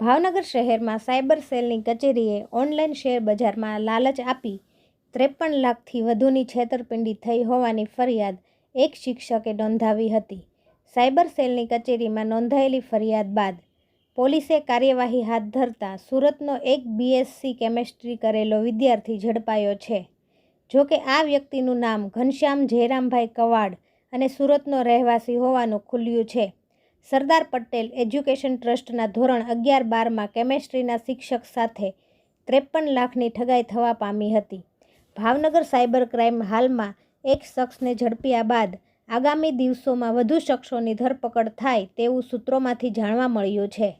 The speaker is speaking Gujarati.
ભાવનગર શહેરમાં સાયબર સેલની કચેરીએ ઓનલાઈન શેર બજારમાં લાલચ આપી. ત્રેપન લાખથી વધુની છેતરપિંડી થઈ હોવાની ફરિયાદ એક શિક્ષકે નોંધાવી હતી. સાયબર સેલની કચેરીમાં નોંધાયેલી ફરિયાદ બાદ પોલીસે કાર્યવાહી હાથ ધરતા સુરતનો એક બીએસસી કેમેસ્ટ્રી કરેલો વિદ્યાર્થી ઝડપાયો છે. જો કે આ વ્યક્તિનું નામ ઘનશ્યામ જયરામભાઈ કવાડ અને સુરતનો રહેવાસી હોવાનું ખુલ્યું છે. સરદાર પટેલ એજ્યુકેશન ટ્રસ્ટના ધોરણ અગિયાર બારમાં કેમેસ્ટ્રીના શિક્ષક સાથે ત્રેપન લાખની ઠગાઈ થવા પામી હતી. ભાવનગર સાયબર ક્રાઇમ હાલમાં એક શખ્સને ઝડપ્યા બાદ આગામી દિવસોમાં વધુ શખ્સોની ધરપકડ થાય તેવું સૂત્રોમાંથી જાણવા મળ્યું છે.